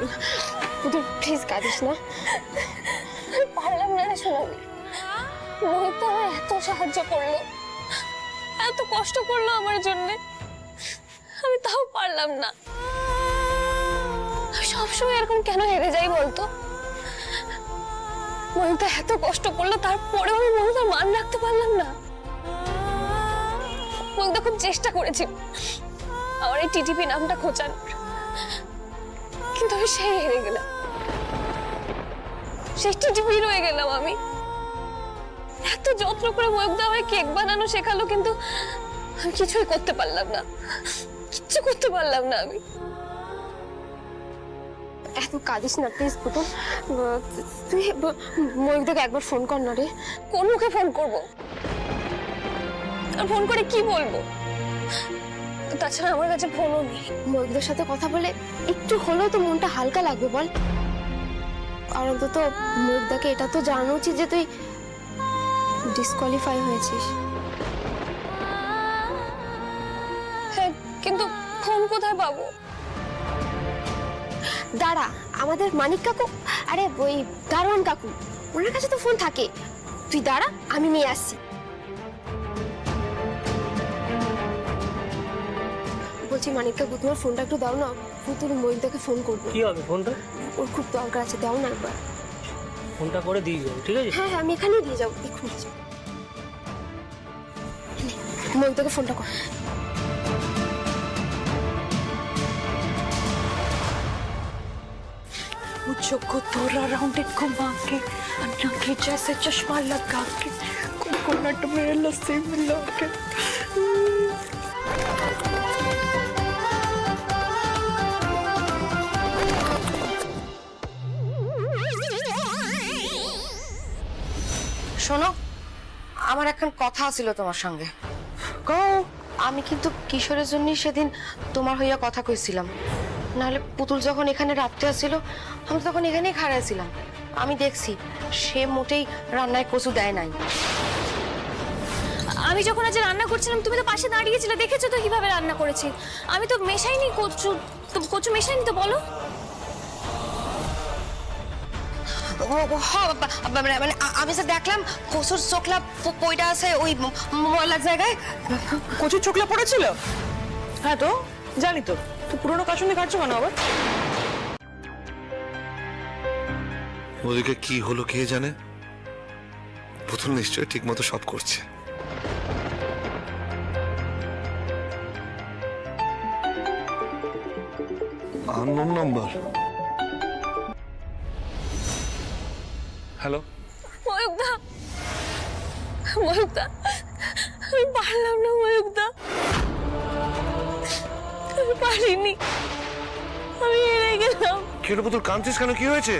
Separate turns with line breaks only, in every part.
পুতুল পুতুল প্লিজ কাঁদিস না।
পারলাম না রে সোনালি। মোহিত আমার এত সাহায্য করল। এত কষ্ট করল আমার জন্যে। আমি তাও পারলাম না। আমি সবসময় এরকম কেন হেরে যাই বলতো? মহিতা এত কষ্ট করল, তারপরেও আমি মহিতার মান রাখতে পারলাম না। মহিতা খুব চেষ্টা করেছি। আমার এই টিটিপি নামটা খোঁচানোর। কিন্তু আমি সেই হেরে গেলাম। সেই টিটিপি রয়ে গেলাম আমি। এত যত্ন করে ময়ূকদা আমায় কেক বানানো শেখালো কিন্তু আমি কিছুই করতে পারলাম না। কিচ্ছু করতে পারলাম না আমি।
এত কাঁদিস না প্লিজ পুতুল। তুই ময়ূকদাকে একবার ফোন কর না রে।
কোন মুখে ফোন করব? আর ফোন করে কি বলব? তাছাড়া আমার কাছে ফোনও নেই।
ময়ূকদের সাথে কথা বলে একটু হলেও তো মনটা হালকা লাগবে বল। আর অন্তত ময়ূকদাকে এটা তো জানানো উচিত যে তুই ডিসকোয়ালিফাই হয়েছিস।
হ্যাঁ কিন্তু ফোন কোথায় পাবো?
দাঁড়া আমাদের মানিক কাকু আরে ওই দারোয়ান কাকু ওনার কাছে তো ফোন থাকে। তুই দাঁড়া আমি নিয়ে আসছি। বলছি মানিক কাকু তোমার ফোনটা একটু দাও না পুতুল ময়ূকদাকে ফোন করবো
কি হবে ফোনটা
ওর খুব দরকার আছে দাও না একবার
ফোনটা করে দিয়ে যাবো ঠিক আছে
হ্যাঁ হ্যাঁ আমি এখানেই দিয়ে যাবো এক্ষুনি দিয়ে যাবো ময়ূকদাকে ফোনটা কর
मुझको को थोड़ा राउंड घुमा के अन्ना के जैसे चश्मा लगा के कोकोनट में लस्सी मिला के
শোনো আমার এখন কথা ছিল তোমার সঙ্গে।
कहो
আমি কিন্তু কিশোরের জন্যই সেদিন তোমার হইয়া কথা কইছিলাম। নাহলে পুতুল যখন এখানে রাত্রে আসছিল আমি তখন এখানেই খাড়াইছিলাম আমি দেখছি সে মোটেই রান্নায় কচু দেয় নাই।
আমি যখন আজ রান্না করছিলাম তুমি তো পাশে দাঁড়িয়েছিলে দেখেছ তো কীভাবে রান্না করেছি। আমি তো মেশাইনি কচু তো কচু মেশাইনি তো বলো।
মানে মানে আমি যে দেখলাম কচুর চোখলা পইটা আছে ওই ময়লার জায়গায়।
কচুর চোখলা পড়েছিল? হ্যাঁ তো। জানি তো। তো পুরোনো কাশুনি কাটছো কেন আবার?
ওদিকে কি হলো কে জানে? পুতুল নিশ্চয়ই ঠিক মতো সব করছে। Unknown number. হ্যালো?
ময়ূকদা ময়ূকদা আমি পারলাম না ময়ূকদা আমি পারিনি। আমি হেরে গেলাম।
কি হলো পুতুল কাঁদছিস কেন? কি হয়েছে?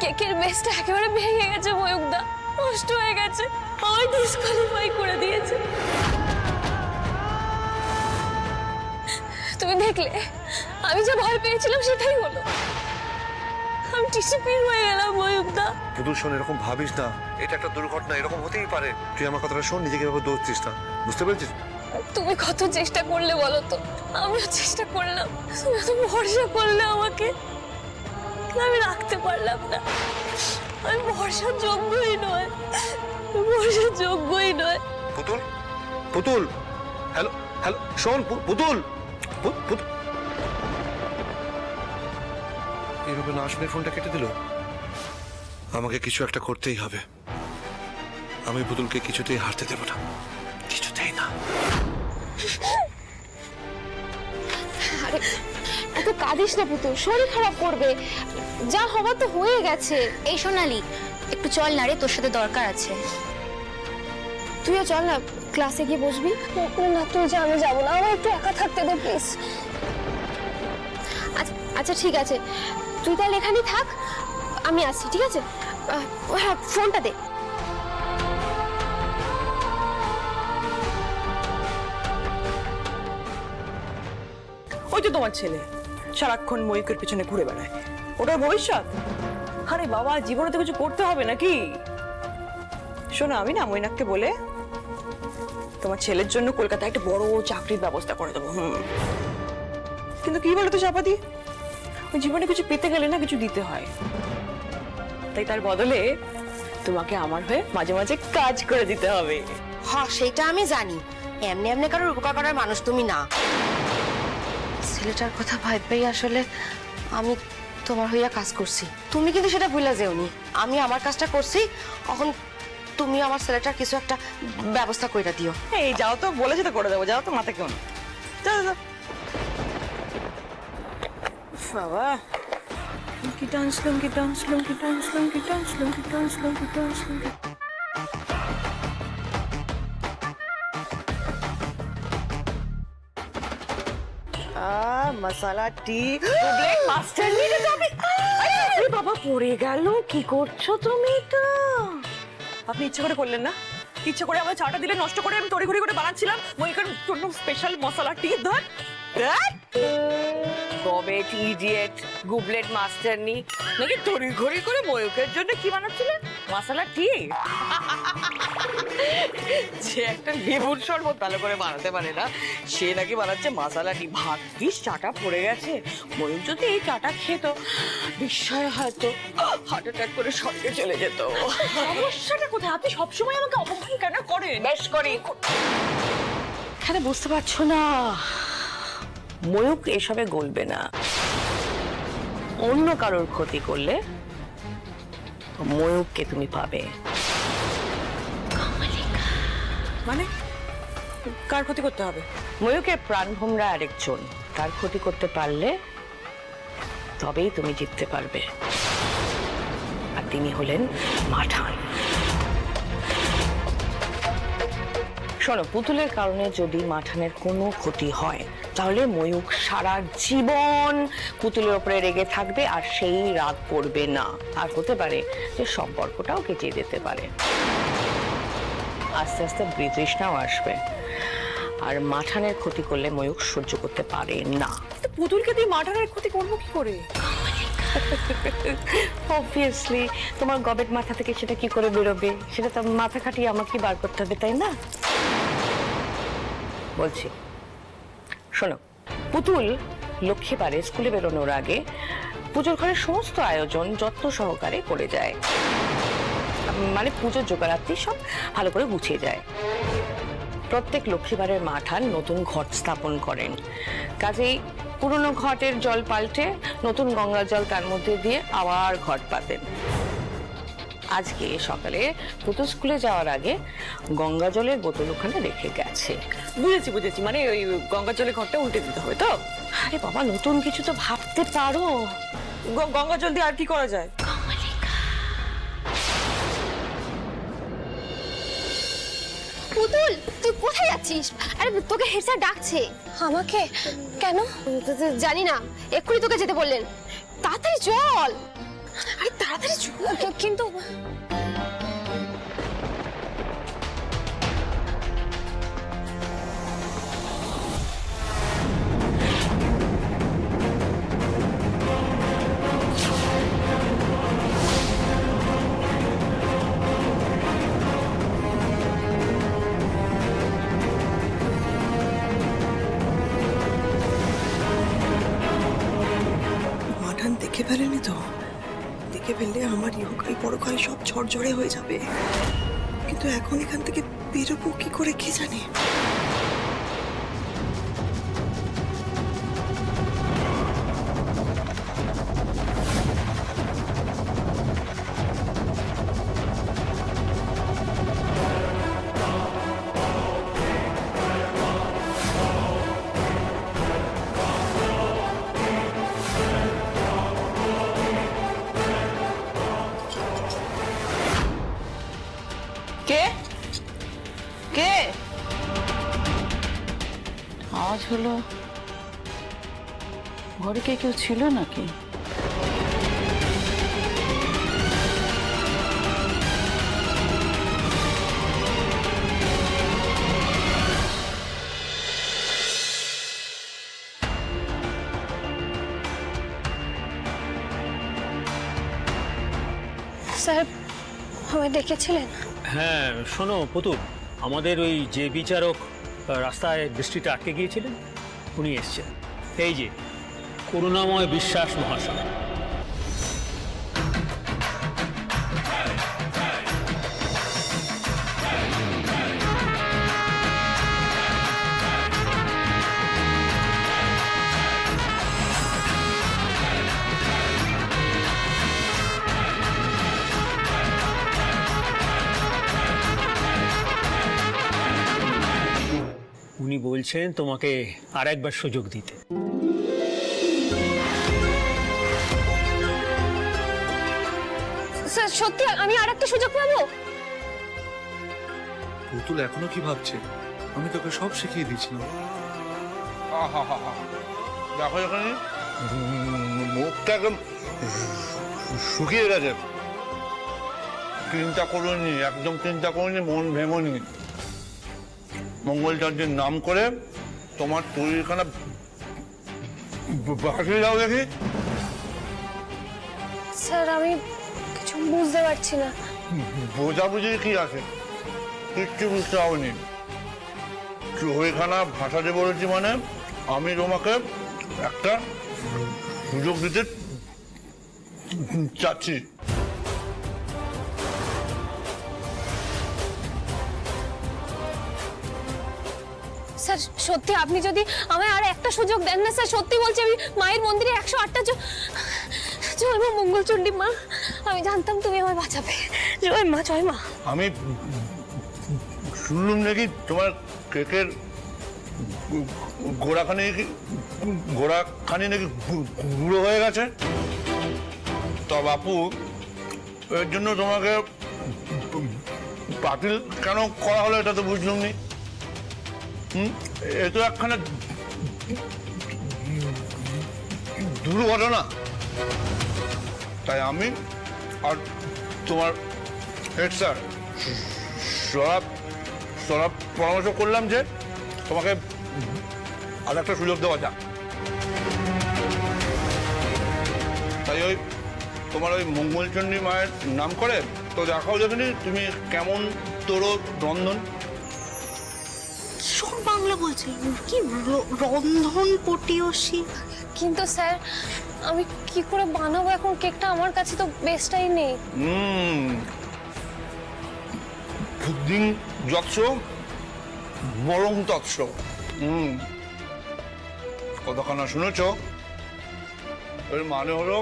কেকের বেসটা একেবারে ভেঙে গেছে ময়ূকদা নষ্ট হয়ে গেছে। আমায় ডিসকোয়ালিফাই করে দিয়েছে। তুমি দেখলে আমি যা ভয় পেয়েছিলাম সেটাই হলো। টিসিপির হয়ে গেলাম ময়ূকদা
পুতুল শোন এরকম ভাবিস না। এটা একটা দুর্ঘটনা এরকম হতেই পারে। তুই আমার কথাটা শোন নিজেকে এভাবে দোষ দিস না। বুঝতে পেরেছিস?
তুমি কত চেষ্টা করলে বলো তো? আমিও চেষ্টা করলাম। তুমি এত ভরসা করলে আমাকে। আমি রাখতে পারলাম না। আমি ভরসার যোগ্যই নয়। ভরসার যোগ্যই নয়।
পুতুল? পুতুল? হ্যালো হ্যালো শোন পুতুল! পুতুল এভাবে না শুনে ফোনটা কেটে দিল? আমাকে কিছু একটা করতেই হবে। আমি পুতুলকে কিছুতেই হারতে দেব না। কিছুতেই না।
আরে এত কাঁদিস না পুতুল শরীর খারাপ করবে। যা হবার তো হয়ে গেছে।
এই সোনালি একটু চল না রে তোর সাথে দরকার আছে।
তুইও চল না ক্লাসে গিয়ে বসবি।
না তুই যে আমি যাব না আমার একটু একা থাকতে দে প্লিজ
আচ্ছা আচ্ছা ঠিক আছে। তুই তাহলে এখানেই থাক। আমি আসছি, ঠিক আছে? হ্যাঁ ফোনটা দে।
ওই তো তোমার ছেলে, সারাক্ষণ ময়ূকের পিছনে ঘুরে বেড়ায়। ওটার ভবিষ্যৎ? আরে বাবা, জীবনে তো কিছু করতে হবে নাকি? শোনো, আমি না মৈনাককে বলে তোমার ছেলের জন্য কলকাতায় একটা বড় চাকরির ব্যবস্থা করে দেবো, হুম। কিন্তু কি বলো তো চাপাতি? জীবনে কিছু পেতে গেলে না কিছু দিতে হয়। তাই তার বদলে তোমাকে আমার হয়ে মাঝে মাঝে কাজ করে দিতে হবে।
হ সেটা আমি জানি। এমনি এমনি কারোর উপকার করার মানুষ তুমি না। ছেলেটার কথা ভাববেই আসলে আমি তোমার হইয়া কাজ করছি। তুমি কিন্তু সেটা ভুলে যেওনি। আমি আমার কাজটা করছি এখন তুমি আমার ছেলেটার কিছু একটা ব্যবস্থা কইরা দিও।
এই যাও তো বলেছি তো করে দেবো যাও তো মাথা কেউ না। যাও। বাবা। কি dance lungi dance lungi dance lungi dance lungi dance lungi dance lungi masala master আরে বাবা, পড়ে গেল। কি করছ তুমি তো? আপনি ইচ্ছে করে করলেন না? ইচ্ছে করে আমার চাটা দিলে নষ্ট করে আমি তড়িঘড়ি করে বানাচ্ছিলাম। মইকার জন্য স্পেশাল মশলা টি। ধর। কবেট ইডিয়েট গুবলেট মাস্টার নি। নাকি তড়িঘড়ি করে ময়ূকের জন্য কি বানাচ্ছিলেন? মশলা টি যে একটা লেবুর শরবত ভালো করে বানাতে পারে না সে নাকি বানাচ্ছে মশলা টি ভাগ্যিস চাটা পড়ে গেছে। ময়ূর যদি এই চাটা খেত বিস্ময় হয়তো হার্ট অ্যাটাক করে স্বর্গে চলে যেত। সমস্যাটা কোথায়? আপনি সবসময় আমাকে অপমান কেন করেন? বেশ করি। এখানে বুঝতে পারছ না। ময়ূক এসবে গলবে না। অন্য কারোর ক্ষতি করলে ময়ূককে তুমি পাবে। মানে? কার ক্ষতি করতে হবে? ময়ূকের প্রাণভোমরা আরেকজন। তার ক্ষতি করতে পারলে তবেই তুমি জিততে পারবে। আর তিনি হলেন মাঠান। শোনো পুতুলের কারণে যদি মাঠানের কোনো ক্ষতি হয় তাহলে ময়ূক সারা জীবন পুতুলের ওপরে রেগে থাকবে আর সেই রাগ পড়বে না। আর হতে পারে যে সম্পর্কটাও কেটে যেতে পারে। আস্তে আস্তে বিতৃষ্ণাও আসবে। আর মাঠানের ক্ষতি করলে ময়ূক সহ্য করতে পারে না। পুতুলকে দিয়ে মাঠানের ক্ষতি করব কি করে? অবভিয়াসলি তোমার গবেট মাথা থেকে সেটা কি করে বেরোবে? সেটা তো মাথা খাটিয়ে আমাকে বার করতে হবে তাই না? বলছি। শোনো, পুতুল লক্ষ্মীবারে স্কুলে বেরোনোর আগে পুজোর ঘরের সমস্ত আয়োজন যত্ন সহকারে করে যায়। মানে পুজোর জোগাড়াত্রি সব ভালো করে গুছিয়ে যায়। প্রত্যেক লক্ষ্মীবারের মাঠান নতুন ঘট স্থাপন করেন। কাজেই পুরনো ঘটের জল পাল্টে নতুন গঙ্গা জল তার মধ্যে দিয়ে আবার ঘট পাতেন আজকে সকালে পুতুল স্কুলে যাওয়ার আগে গঙ্গা জলের বোতল ওখানে রেখে গেছে। বুঝেছি বুঝেছি। মানে ওই গঙ্গা জলের ঘরটা উল্টে দিতে হবে তো? আরে বাবা নতুন কিছু তো ভাবতে পারো। গঙ্গা জল দিয়ে আর কি করা যায়?
পুতুল তুই কোথায় যাচ্ছিস? আরে তোকে হেড স্যার ডাকছে।
আমাকে? কেন?
জানি না। এক্ষুনি তোকে যেতে বললেন। তাড়াতাড়ি চল। আরে তাড়াতাড়ি চল
কিন্তু
ঝরঝরে হয়ে যাবে। কিন্তু এখন এখান থেকে বেরোবো কি করে কে জানে?
ছিল নাকি?
স্যার আমায় ডেকেছিলেন?
হ্যাঁ শোনো পুতুল আমাদের ওই যে বিচারক রাস্তায় বৃষ্টিতে আটকে গিয়েছিলেন উনি এসছেন। এই যে করুণাময় বিশ্বাস মহাশয়। উনি বলছেন তোমাকে আর একবার সুযোগ দিতে।
সত্যি আমি আর একটা সুযোগ পাবো?
পুতুল এখনও কি ভাবছে? আমি তোকে সব শিখিয়ে দিয়েছিলাম।
দেখো এখানে। মুখটা একদম শুকিয়ে গেছে। চিন্তা করুনি একদম চিন্তা করুনি মন ভেঙনি। মঙ্গলচন্দ্রের নাম করে তোমার শরীরখানা বাঁচিয়ে যাও দেখি।
স্যার আমি বুঝতে পারছি না।
বোঝাবুঝি কি আছে? কিচ্ছু বুঝতে হয়নি চোখখানা ভাষাতে বলেছি মানে আমি তোমাকে একটা সুযোগ দিতে চাচ্ছি।
স্যার সত্যি আপনি যদি আমায় আর একটা সুযোগ দেন না স্যার সত্যি বলছি আমি মায়ের মন্দিরে একশো আটটা মা মঙ্গলচণ্ডী মা। আমি জানতাম তুমি আমায় বাঁচাবে। জয় মা জয় মা।
আমি শুনলুম নাকি তোমার কেকের গোড়াখানি নাকি গোড়াখানি নাকি গুঁড়ো হয়ে গেছে? তা বাপু, এর জন্য তোমাকে বাতিল কেন করা হলো এটা তো বুঝলুম নি? এ তো একখানা দুর্ঘটনা। তাই আমি আর তোমার হেড স্যার সব সব পরামর্শ করলাম যে তোমাকে আর একটা সুযোগ দেওয়া যাক। তাই ওই তোমার ওই মঙ্গলচণ্ডী মায়ের নাম করে তো দেখাও দেখিনি তুমি কেমন তোর রন্ধন?
সব বাংলা বলছে কি র- রন্ধন পটিয়সী
কিন্তু স্যার আমি কি করে বানাবো? এখন কেকটা আমার কাছে তো বেস্টটাই নেই।
হুম। বুদ্ধিং যৎস বরং তৎস হুম। কতখানা শুনেছ? এর মানে হলো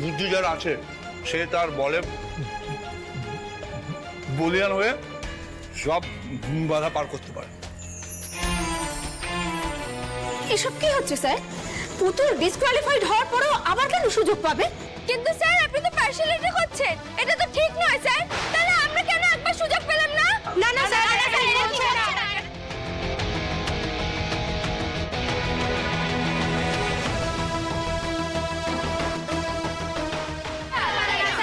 বুদ্ধি যার আছে সে তার বলে বলিয়ান হয়ে সব বাধা পার করতে পারে।
এসব কি হচ্ছে স্যার? পুতুল ডিসকোয়ালিফাইড হওয়ার পরেও আবার কেন সুযোগ পাবে?
কিন্তু স্যার, আপনি তো পার্সিয়ালিটি করছেন। এটা তো ঠিক নয়, স্যার। তাহলে আমরা কেন একবার সুযোগ পেলাম না?
না না, স্যার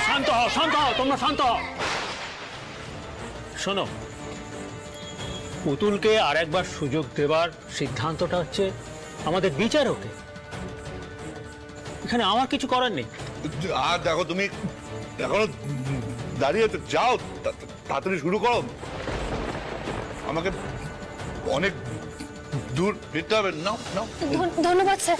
শান্ত হও শান্ত হও, তোমরা শান্ত হও। শোনো, পুতুলকে আর একবার সুযোগ দেবার সিদ্ধান্তটা হচ্ছে আমাদের বিচারকে এখানে আমার কিছু করার নেই।
আর দেখো তুমি এখনও দাঁড়িয়ে তো যাও তাড়াতাড়ি শুরু করো। আমাকে অনেক দূর ফিরতে হবে। নাও নাও।
ধন্যবাদ স্যার।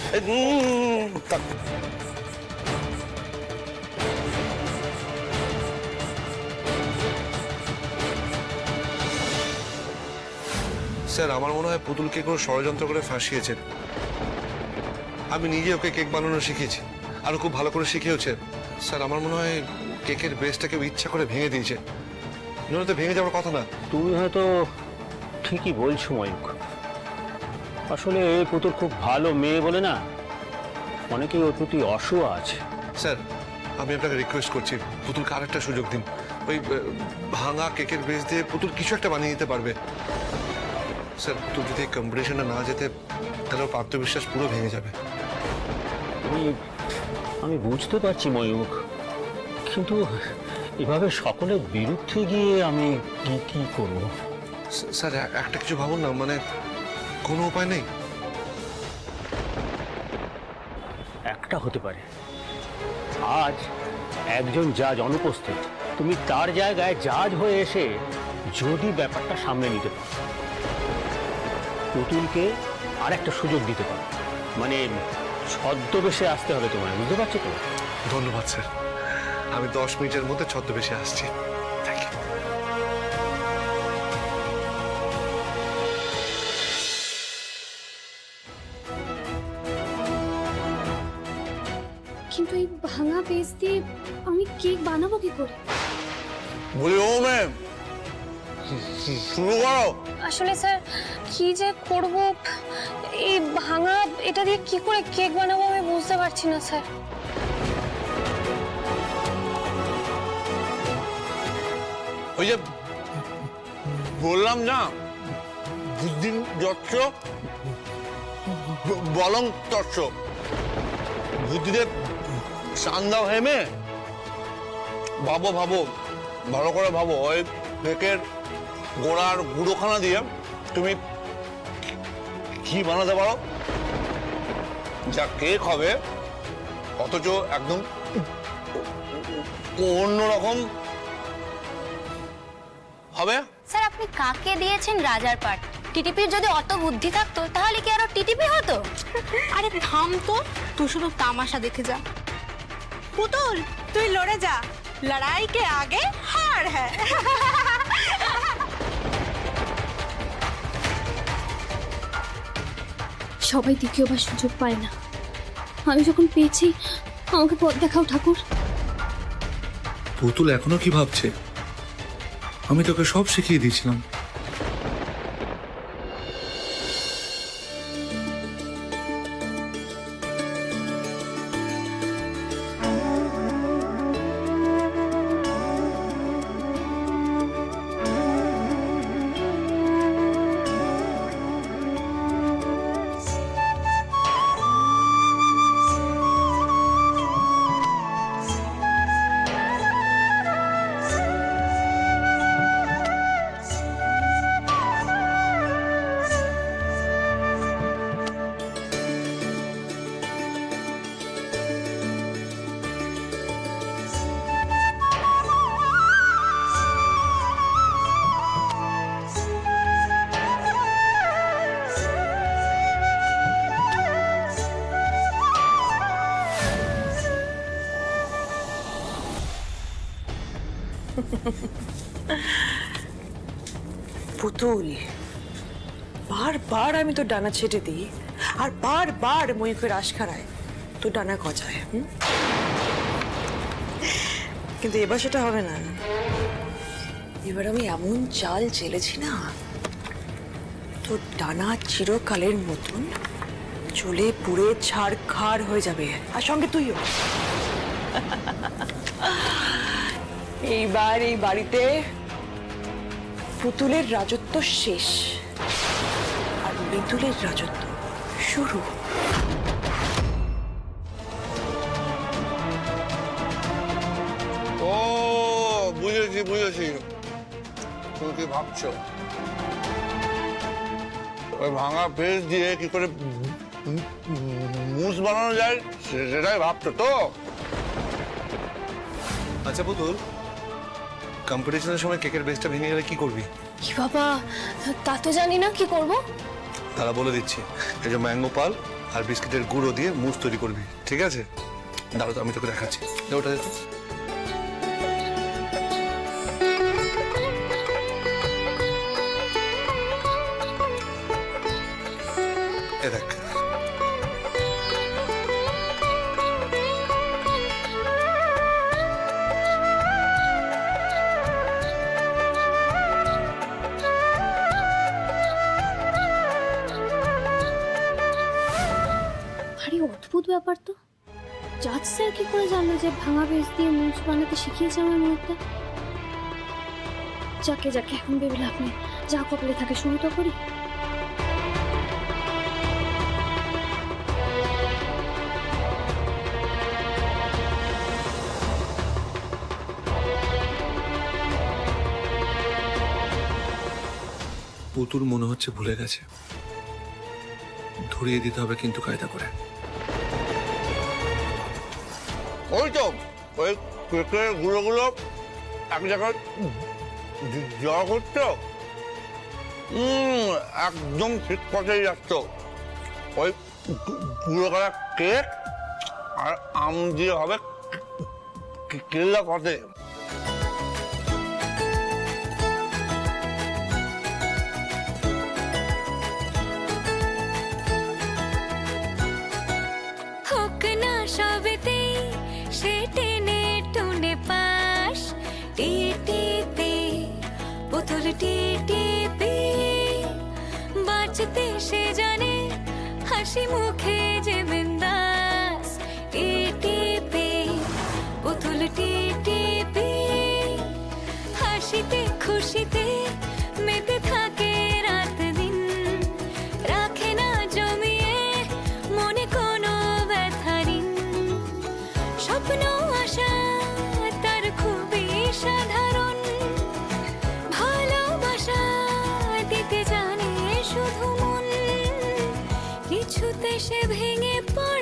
স্যার আমার মনে হয় পুতুলকে কোনো ষড়যন্ত্র করে ফাঁসিয়েছেন। আমি নিজে ওকে কেক বানানো শিখিয়েছি আরও খুব ভালো করে শিখিয়েছে স্যার আমার মনে হয় কেকের বেসটাকে ইচ্ছা করে ভেঙে দিয়েছে। নইলে তো ভেঙে যাওয়ার কথা না।
তুমি হয়তো ঠিকই বলছো ময়ূক আসলে এই পুতুল খুব ভালো মেয়ে বলে না? অনেকেই ওর প্রতি অসুয়া আছে।
স্যার আমি আপনাকে রিকোয়েস্ট করছি পুতুলকে আরেকটা সুযোগ দিন। ওই ভাঙা কেকের বেস দিয়ে পুতুল কিছু একটা বানিয়ে দিতে পারবে। স্যার পুতুল যদি কম্পিটিশনে না যেতে তাহলে ওর আত্মবিশ্বাস পুরো ভেঙে যাবে।
আমি আমি বুঝতে পারছি ময়ূক কিন্তু এভাবে সকলের বিরুদ্ধে গিয়ে আমি কি কি করব?
স্যার একটা কিছু ভাবুন না মানে কোনো উপায় নেই?
একটা হতে পারে। আজ একজন জাজ অনুপস্থিত তুমি তার জায়গায় জাজ হয়ে এসে যদি ব্যাপারটা সামনে নিতে পারো। পুতুলকে আর একটা সুযোগ দিতে পারো। মানে ছদ্মবেশে আসতে হবে তোমার বুঝতে পারছ তো?
ধন্যবাদ স্যার। আমি দশ মিনিটের মধ্যে ছদ্মবেশে আসছি। থ্যাংক ইউ
কিন্তু এই ভাঙা পেজ দিয়ে আমি কেক বানাবো কি করে?
বলি ও ম্যাম শুরু করো।
আসলে স্যার কি যে করব? এই ভাঙা, এটা দিয়ে কি করে কেক বানাবো আমি বুঝতে পারছি না, স্যার।
ওই যে, বললাম না বুদ্ধি ব- বলং তৎস বুদ্ধিতে চান্দা হেমে। ভাবো ভাবো, ভালো করে ভাবো। ওই কেকের গোড়ার গুঁড়োখানা দিয়ে তুমি কি বানাতে পারো। যা কেক হবে অথচ একদম অন্যরকম হবে।
স্যার আপনি কাকে দিয়েছেন রাজার পাট? টিটিপির যদি অত বুদ্ধি থাকতো তাহলে কি আরও টিটিপি হতো?
আরে থাম তো তুই শুধু তামাশা দেখে যা। পুতুল তুই লড়ে যা। লড়াই কে আগে হার হ্যাঁ। সবাই দ্বিতীয়বার সুযোগ পায় না। আমি যখন পেয়েছি, আমাকে পথ দেখাও ঠাকুর।
পুতুল এখনও কি ভাবছে? আমি তোকে সব শিখিয়ে দিয়েছিলাম।
পুতুল, বারবার আমি তো ডানা ছেটে দিই, আর বার বার বারবার ময়ূকের আশখারায় তো ডানা গজায়? কিন্তু এবার সেটা হবে না। এবার আমি এমন চাল চেলেছি না, তোর ডানা চিরকালের মতন চলে পুড়ে ছাড় খাড় হয়ে যাবে। আর সঙ্গে তুইও। এইবার এই বাড়িতে পুতুলের রাজত্ব শেষ আর মিতুলের রাজত্ব শুরু।
ও বুঝেছি বুঝেছি। তুমি কি ভাবছ? ওই ভাঙা পেজ দিয়ে কি করে মুস বানানো যায় সেটাই ভাবছ তো?
আচ্ছা পুতুল কম্পিটিশনের সময় কেকের বেসটা ভেঙে গেলে কি করবি?
কি বাবা? তা তো জানি না কি করব?
তারা বলে দিচ্ছি এই যে ম্যাঙ্গো পাল আর বিস্কিটের গুঁড়ো দিয়ে মুস তৈরি করবি ঠিক আছে? দাঁড়া তো আমি তোকে দেখাচ্ছি। ওটা দেখো।
ভাঙা বেশ দিয়ে মুচ বানাতে শিখিয়েছে আমার মধ্যে যাকে যাকে, এখন ভেবে লাভ নেই। যা কপালে থাকে শুরু তো করি।
পুতুল মনে হচ্ছে ভুলে গেছে। ধরিয়ে দিতে হবে কিন্তু কায়দা করে।
ওই তো ওই কেকের গুঁড়োগুলো এক জায়গায় জড়ো করছ? একদম ঠিক পথেই যাচ্ছ। ওই পুরো করা কেক আর আম দিয়ে হবে
হোক না সবেতে টেনে টুনে পাশ টিটিতে পুতুল পে। বাঁচতে সে জানে হাসি মুখে যে সে ভেঙে পড়ে